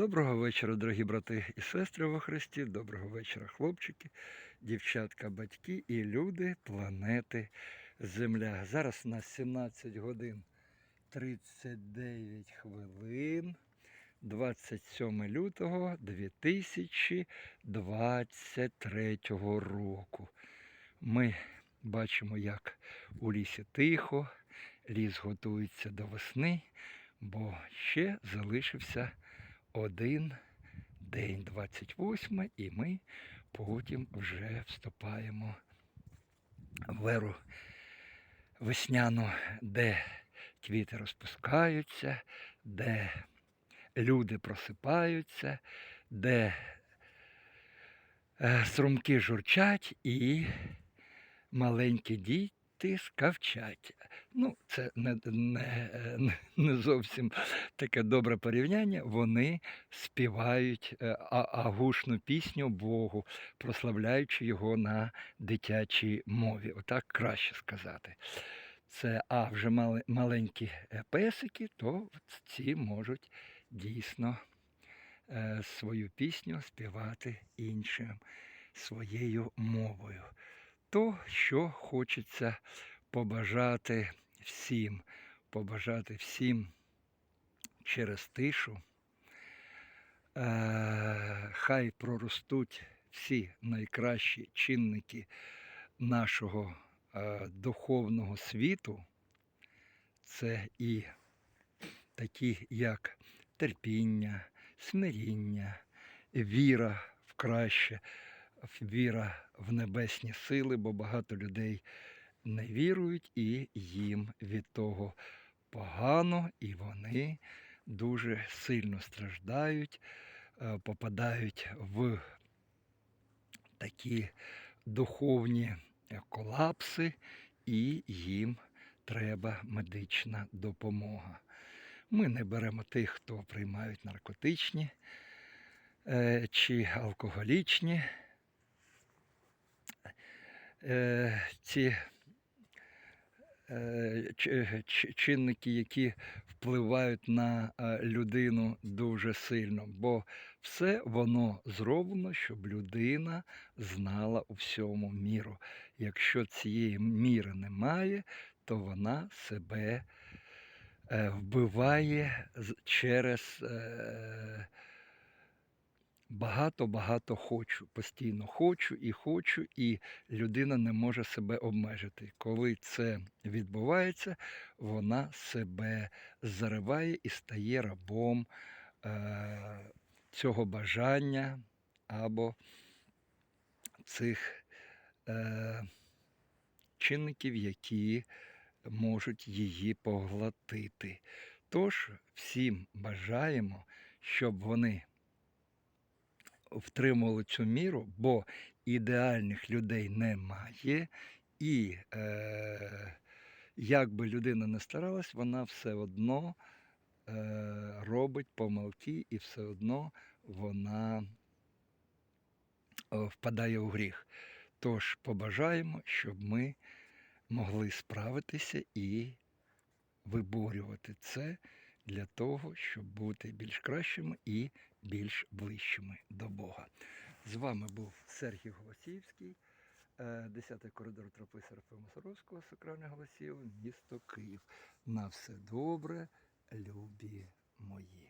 Доброго вечора, дорогі брати і сестри во Христі. Доброго вечора, хлопчики, дівчатка, батьки і люди планети Земля. Зараз у нас 17 годин 39 хвилин. 27 лютого 2023 року. Ми бачимо, як у лісі тихо, ліс готується до весни, бо ще залишився один день 28, і ми потім вже вступаємо в еру весняну, де квіти розпускаються, де люди просипаються, де е, струмки журчать і маленькі діти скавчать. Ну, це не, не, не зовсім таке добре порівняння. Вони співають е, агушну пісню Богу, прославляючи його на дитячій мові. Отак краще сказати. Це, а вже маленькі е, песики, то ці можуть дійсно е, свою пісню співати іншим своєю мовою. То, що хочеться побажати всім, побажати всім через тишу. Е, хай проростуть всі найкращі чинники нашого е, духовного світу. Це і такі, як терпіння, смиріння, віра в краще, віра в небесні сили, бо багато людей не вірують і їм від того погано, і вони дуже сильно страждають, е, попадають в такі духовні колапси, і їм треба медична допомога. Ми не беремо тих, хто приймають наркотичні е, чи алкоголічні е, ці е, чи- чи- чинники, які впливають на е, людину дуже сильно, бо все воно зроблено, щоб людина знала у всьому міру. Якщо цієї міри немає, то вона себе е, вбиває через е, багато-багато хочу. Постійно хочу і хочу, і людина не може себе обмежити. Коли це відбувається, вона себе зариває і стає рабом е, цього бажання або цих е, чинників, які можуть її поглотити. Тож всім бажаємо, щоб вони втримували цю міру, бо ідеальних людей немає, і е, як би людина не старалась, вона все одно е, робить помилки і все одно вона е, впадає у гріх. Тож побажаємо, щоб ми могли справитися і виборювати це для того, щоб бути більш кращими і більш ближчими до Бога. З вами був Сергій Голосіївський, 10-й коридор тропи Серафима Саровського, Сакральних голосів, місто Київ. На все добре, любі мої.